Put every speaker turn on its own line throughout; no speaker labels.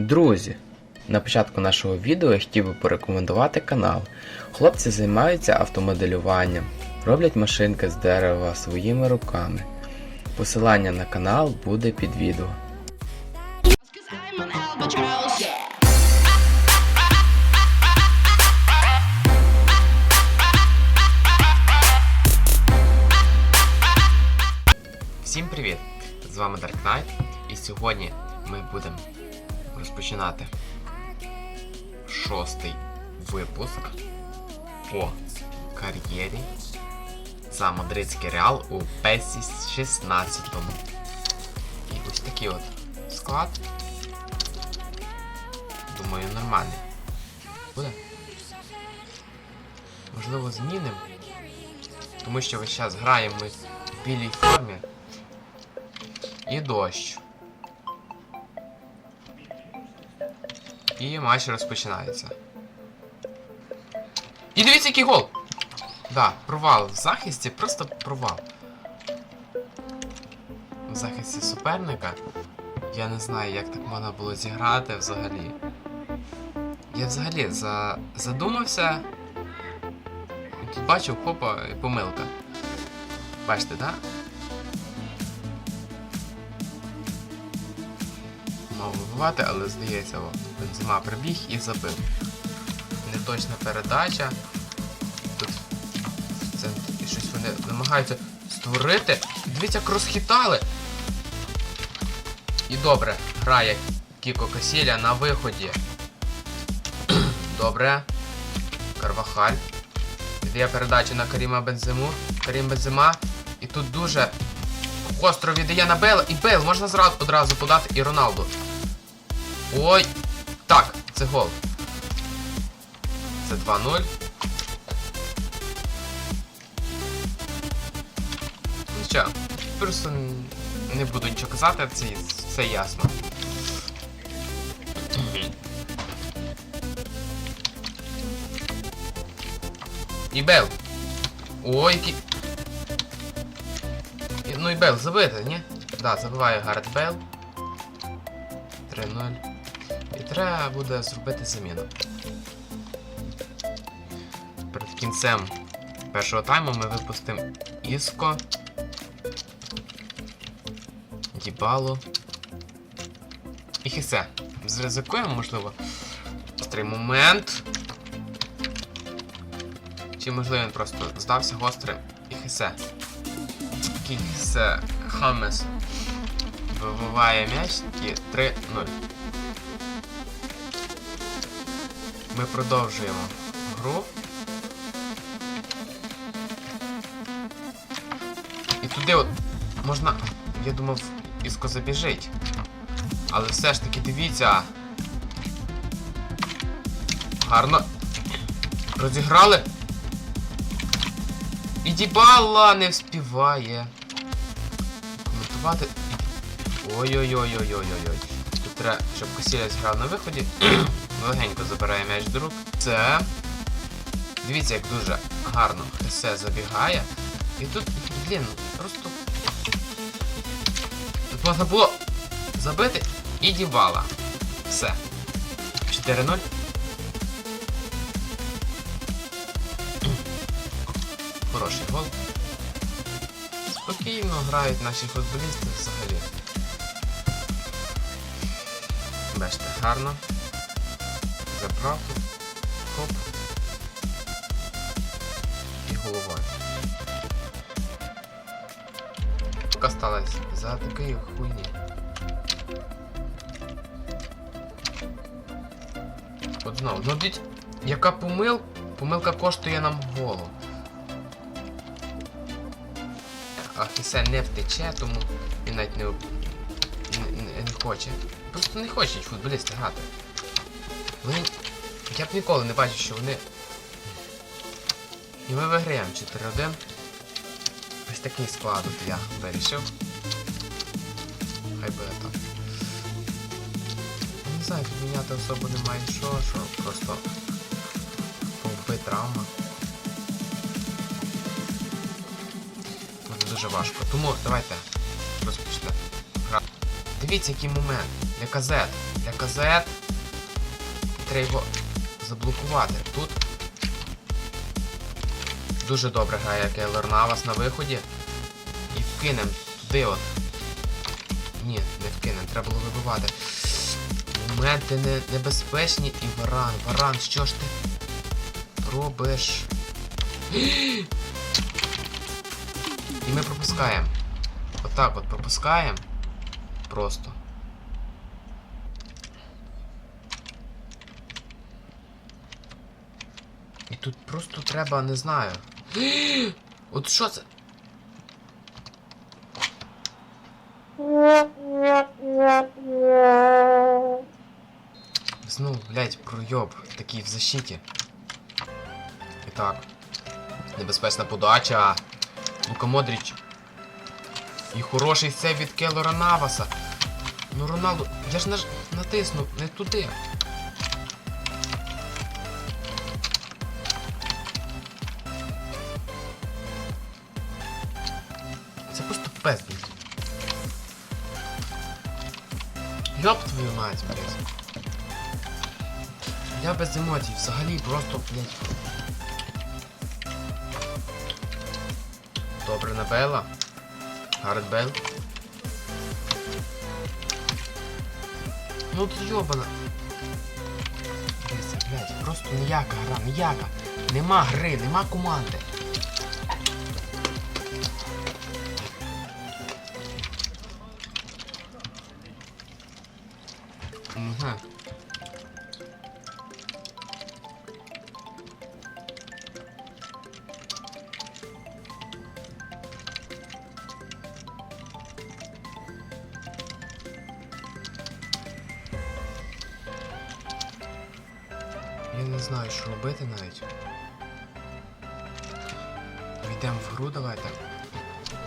Друзі, на початку нашого відео я хотів би порекомендувати канал. Хлопці займаються автомоделюванням, роблять машинки з дерева своїми руками. Посилання на канал буде під відео. Всім привіт! З вами Dark Knight і сьогодні ми будемо розпочинати шостий випуск по кар'єрі за мадридський реал у Песі 16. І ось такий от склад. Думаю, нормальний. Буде? Можливо, змінимо. Тому що час граємо ми в білій формі. І дощ. І матч розпочинається. І дивіться, який гол! Да, провал в захисті, просто провал. В захисті суперника. Я не знаю, як так можна було зіграти взагалі. Я взагалі за... задумався. Тут бачив, хопа, помилка. Бачите, так? Да? Мав вибивати, але здається, о, Бензема прибіг і забив. Неточна передача. Тут це щось вони намагаються створити. Дивіться, як розхитали. І добре, грає Кіко Касіля на виході. Добре. Карвахаль. Віддає передачу на Каріма Бензему. Карім Бензема. І тут дуже гостро віддає на Бейла. І Бейл можна зразу одразу подати і Роналду. Ой! Так, це гол. Це 2-0. Нічого, просто не буду нічого казати, це, це ясно. І Бел. Ой, який. Ну і Бел забити, ні? Да, забиває Гаррет Бейл. 3-0. Треба буде зробити заміну. Перед кінцем першого тайму ми випустимо Іско. Дібало. І Хісе. Зризикуємо, можливо. Острий момент. Чи можливо він просто здався гострим і Хісе. Який Хамес вибиває м'яч і 3-0. Ми продовжуємо гру. І туди от можна, я думав, іско забіжить. Але все ж таки дивіться. Гарно розіграли. І Дібала не вспіває. Коментувати. Ой-ой-ой-ой-ой-ой-ой. Тут треба, щоб Косіля зіграв на виході. Легенько забирає м'яч до рук. Це. Дивіться, як дуже гарно Хесе забігає. І тут, блін, просто. Тут можна було забити і дівала. Все. 4-0. Хороший гол. Спокійно грають наші футболісти взагалі. Бачите, гарно. Забрав тут. Хоп. І головою. Штука сталася за такої хуйні. От знову. Ну діть, яка помил... помилка коштує нам голову. А Хісе не втече, тому він навіть не, не, не хоче. Просто не хочуть футболісти грати. Вони... Я б ніколи не бачив, що вони. І ми виграємо 4-1. Ось такий склад от я вирішив. Хай буде так. Не знаю, міняти особо немає що, що просто повби травма. Буде дуже важко. Тому давайте розпочнемо. Дивіться, який момент. Ляказет. казет. Треба його заблокувати. Тут дуже добре грає Кейлор Навас на виході. І вкинем туди от. Ні, не вкинем, треба було вибивати. Моменти не, небезпечні і варан. Варан, що ж ти робиш? І ми пропускаємо. Отак от пропускаємо. Просто. Тут просто треба, не знаю. От що це? Знов, блядь, пройоб такий в защиті. І так. Небезпечна подача. Лука Модріч. І хороший сейв від Келора Наваса. Ну Роналду. Я ж наж... натиснув не туди. Пес. Йоп твою мать, блядь. Я без емоцій, взагалі просто, блядь. Добре на Бейла. Ну ти йобана. Дивіться, блядь, просто ніяка гра, ніяка. Нема гри, нема команди. Угу. Я не знаю, що робити навіть. Війдемо в гру, давайте.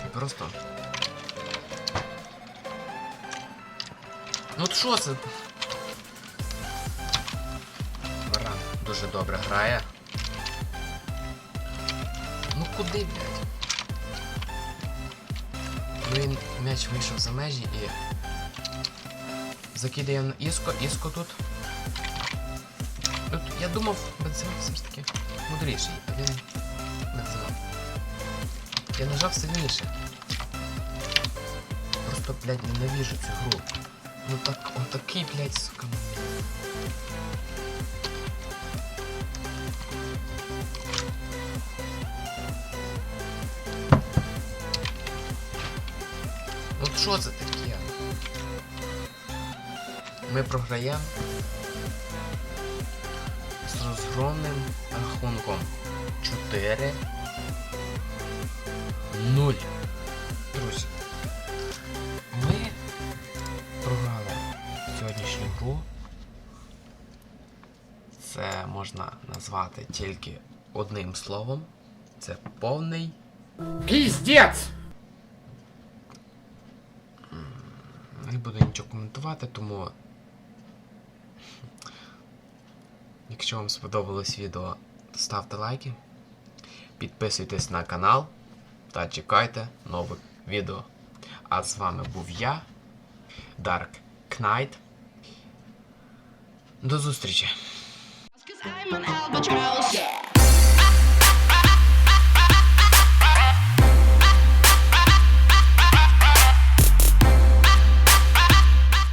І просто. Ну от що це? Дуже добре грає. Ну куди, блядь? Ну м'яч вийшов за межі і. Закидає на Іско, Іско тут. Тут я думав, Бензема все ж таки мудріший, а він Бензема. Я нажав сильніше. Просто, блядь, ненавижу цю гру. Ну так, он такий, блядь, сука. Що це таке? Ми програємо з розгромним рахунком 4 0. Друзі, ми програли сьогоднішню гру. Це можна назвати тільки одним словом. Це повний
Пиздец!
Не буду нічого коментувати, тому. Якщо вам сподобалось відео, ставте лайки, підписуйтесь на канал та чекайте нових відео. А з вами був я, Dark Knight. До зустрічі!